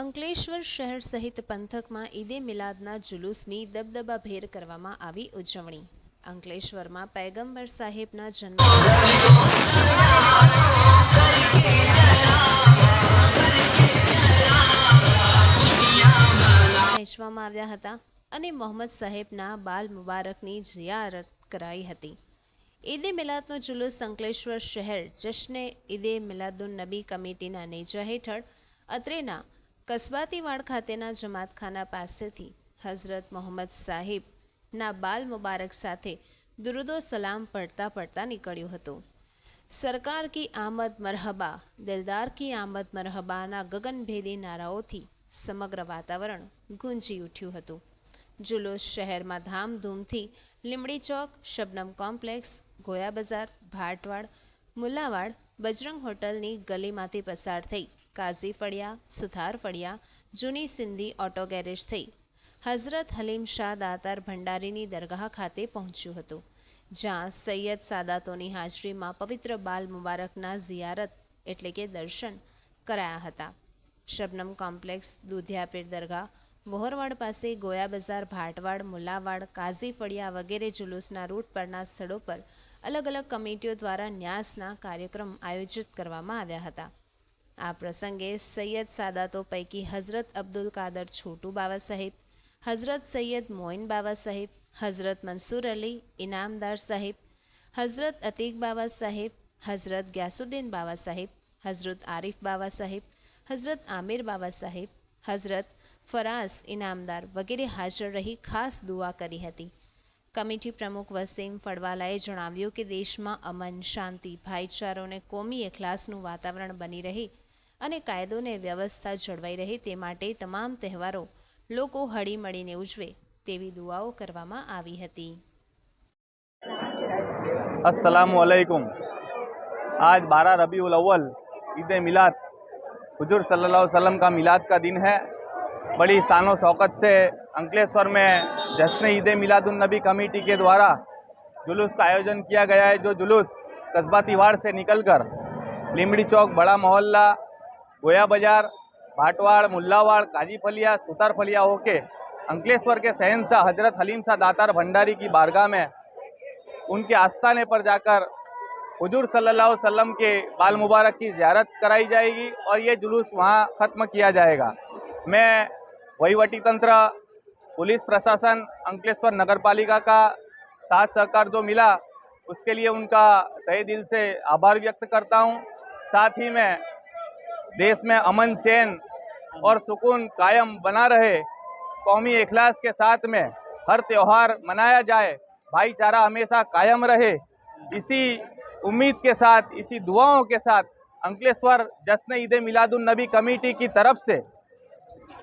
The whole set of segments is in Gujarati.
અંકલેશ્વર શહેર સહિત પંથકમાં ઈદે મિલાદના જુલુસની દબદબાભેર કરવામાં આવી ઉજવણી. અંકલેશ્વરમાં પૈગંબર સાહેબના જન્મ વહેંચવામાં આવ્યા હતા અને મોહમ્મદ સાહેબના બાલ મુબારકની જિયારત કરાઈ હતી. ઈદે મિલાદનો જુલુસ અંકલેશ્વર શહેર જશ્ને ઈદે મિલાદુન નબી કમિટીના નેજા હેઠળ અત્રેના કસબાતીવાડ ખાતેના જમાતખાના પાસેથી હઝરત મોહમ્મદ સાહિબના બાલ મુબારક સાથે દુરુદો સલામ પડતા પડતા નીકળ્યું હતું. સરકાર કી આમદ મરહબા, દિલદાર કી આમદ મરહબાના ગગનભેદી નારાઓથી સમગ્ર વાતાવરણ ગુંજી ઉઠ્યું હતું. જુલુસ શહેરમાં ધામધૂમથી લીમડી ચોક, શબનમ કોમ્પ્લેક્સ, ગોયા બજાર, ભાટવાડ, મુલાવાડ, બજરંગ હોટલની ગલીમાંથી પસાર થઈ કાઝી ફળિયા, સુથાર ફળિયા, જૂની સિંધી ઓટો ગેરેજ થઈ. હઝરત હલીમ શાહ દાતાર ભંડારીની દરગાહ ખાતે પહોંચ્યું હતું, જ્યાં સૈયદ સાદાતોની હાજરીમાં પવિત્ર બાલ મુબારકના ઝિયારત એટલે કે દર્શન કરાયા હતા. શબનમ કોમ્પ્લેક્સ, દુધિયાપીર દરગાહ વોહરવાડ પાસે ગોયા બજાર, ભાટવાડ, મુલાવાડ, કાઝી ફળિયા વગેરે જુલુસના રૂટ પરના સ્થળો પર અલગ અલગ કમિટીઓ દ્વારા ન્યાસના કાર્યક્રમ આયોજિત કરવામાં આવ્યા હતા. આ પ્રસંગે સૈયદ સાદાતો પૈકી હઝરત અબ્દુલ કાદર છોટુ બાવા સાહેબ, હઝરત સૈયદ મોઇન બાવા સાહેબ, હઝરત મંસૂર અલી ઇનામદાર સાહેબ, હઝરત અતીક બાવા સાહેબ, હઝરત ગ્યાસુદ્દીન બાવા સાહેબ, હઝરત આરિફ બાવા સાહેબ, હઝરત આમિર બાવા સાહેબ, હઝરત ફરાઝ ઇનામદાર વગેરે હાજર રહી ખાસ દુઆ કરી હતી. કમિટી પ્રમુખ વસીમ ફળવાલાએ જણાવ્યું કે દેશમાં અમન, શાંતિ ભાઈચારો અને કોમી એખલાસનું વાતાવરણ બની રહે અને કાયદો અને વ્યવસ્થા જળવાઈ રહે તે માટે તમામ તહેવારો લોકો હળીમળીને ઉજવે તેવી દુઆઓ કરવામાં આવી હતી असलकुम आज 12 रबी अव्वल ईद मिलाद हुजूर सल्लल्लाहु अलैहि वसल्लम का मिलाद का दिन है बड़ी शान शौकत से अंकलेश्वर में जश्न ईद मिलादुलनबी कमेटी के द्वारा जुलूस का आयोजन किया गया है जो जुलूस कस्बाती वार्ड से निकलकर लिमड़ी चौक बड़ा मोहल्ला गोया बाज़ार, भाटवाड़, मुल्लावाड़ काजी फलिया सुतार फलिया होके अंकलेश्वर के शहनशाह हज़रत हलीम शाह दातार भंडारी की बारगाह में उनके आस्थाने पर जाकर हजूर सल्लल्लाहु अलैहि वसल्लम के बाल मुबारक की ज़ियारत कराई जाएगी और ये जुलूस वहाँ ख़त्म किया जाएगा। मैं वहीवटी तंत्र, पुलिस प्रशासन, अंकलेश्वर नगर पालिका का साथ सहकार जो मिला, उसके लिए उनका तय दिल से आभार व्यक्त करता हूँ। साथ ही मैं देश में अमन चैन और सुकून कायम बना रहे। कौमी अखलास के साथ में हर त्यौहार मनाया जाए। भाईचारा हमेशा कायम रहे। इसी उम्मीद के साथ, इसी दुआओं के साथ अंकलेश्वर जश्न ईद मिलादुलनबी कमेटी की तरफ़ से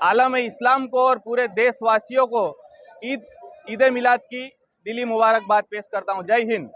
आलम इस्लाम को और पूरे देशवासियों को ईद ईद मिलाद की दिली मुबारकबाद पेश करता हूँ। जय हिंद।